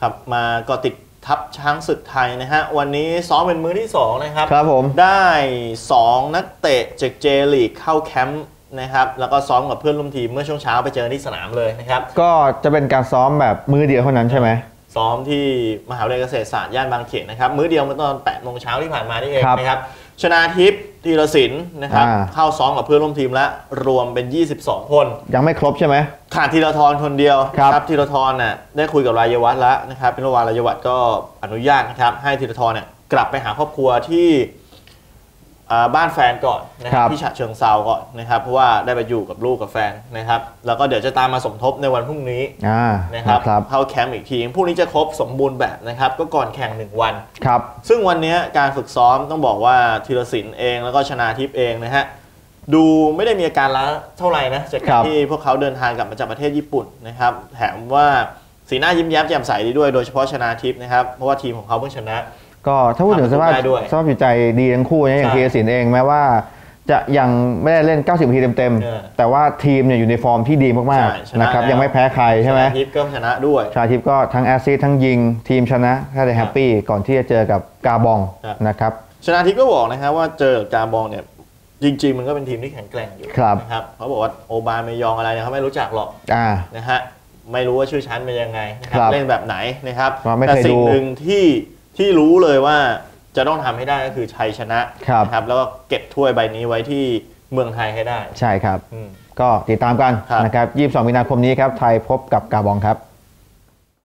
ครับมาก็ติดทัพช้างศึกไทยนะฮะ วันนี้ซ้อมเป็นมือที่ 2 นะครับ ครับผม ได้ 2 นักเตะจากเจลีกเข้าแคมป์นะครับ แล้วก็ซ้อมกับเพื่อนร่วมทีมเมื่อช่วงเช้าไปเจอที่สนามเลยนะครับ ก็จะเป็นการซ้อมแบบมือเดียวเท่านั้นใช่ไหมซ้อมที่มหาวิทยาลัยเกษตรศาสตร์ย่านบางเขนนะครับ มื้อเดียวเมื่อตอน8โมงเช้าที่ผ่านมานี่เองครับนะครับ ชนาทิพย์ธีรศิลป์นะครับอ่า เข้าซ้อมกับเพื่อนร่วมทีมแล้วรวมเป็น 22 คน ยังไม่ครบใช่ไหม ขาดธีรทรคนเดียวครับธีรทรน่ะได้คุยกับรายวัฒน์แล้วนะครับเป็นวานรายวัฒน์ก็อนุญาตนะครับให้ธีรทรเนี่ยกลับไปหาครอบครัวที่อ่า บ้านแฟนก่อนนะคครัรับบที่ฉะเชิงเซาก่อนนะครับเพราะว่าได้ไปอยู่กับลูกกับแฟนนะครับ แล้วก็เดี๋ยวจะตามมาสมทบในวันพรุ่งนี้อ่านะครับนะครับเข้าแคมป์อีกทีพรุ่งนี้จะครบสมบูรณ์แบบนะครับ ก็ก่อนแข่งหนึ่งวันครับซึ่งวันนี้การฝึกซ้อมต้องบอกว่าธีรศิลป์เองแล้วก็ชนาทิพย์เองนะฮะดูไม่ได้มีอาการล้าเท่าไหร่นะจากคการัรบที่พวกเขาเดินทางกลับมาจากประเทศญี่ปุ่นนะครับแถมว่าสีหน้ายิ้มแย้มแจ่มใสดีด้วยโดยเฉพาะชนาทิพย์นะครับเพราะว่าทีมของเขาเพิ่งชนะ ก็ถ้าพูดถึงสภาพได้ด้วยสภาพจิตใจดีทั้งคู่นะอย่างใช่เทียสินเองแม้ว่า จะยังไม่ได้เล่น 90นาทีเต็มเออๆแต่ว่าทีมเนี่ยอยู่ในฟอร์มที่ดีมากใช่ชนะๆนะครับแล้วยังไม่แพ้ใครใช่ไหมชนาทิพย์ก็ชนะด้วย ชาทิพย์ก็ทั้งแอสซิสต์ทั้งยิงทีมชนะก็เลยแฮปปี้ก่อนที่จะเจอกับกาบองครับนะครับชนาทิพย์ก็บอกนะครับว่าเจอกับกาบองเนี่ยจริง ๆ มันก็เป็นทีมที่แข็งแกร่งอยู่ครับนะครับเขาบอกว่าโอบาเมยองอะไรเนี่ยเขาไม่รู้จักหรอกอ่านะฮะไม่รู้ว่าชื่อชั้นเป็นยังไงนะคครัรับบเล่นแบบไหนนะครับเราไม่แต่เคยสิ่งดูหนึ่งที่ ที่รู้เลยว่าจะต้องทำให้ได้ก็คือชัยชนะครับ นะครับ แล้วก็เก็บถ้วยใบนี้ไว้ที่เมืองไทยให้ได้ใช่ครับ อืม ก็ติดตามกันครับ นะครับ 22 มีนาคมนี้ครับ ไทยพบกับกาบองครับ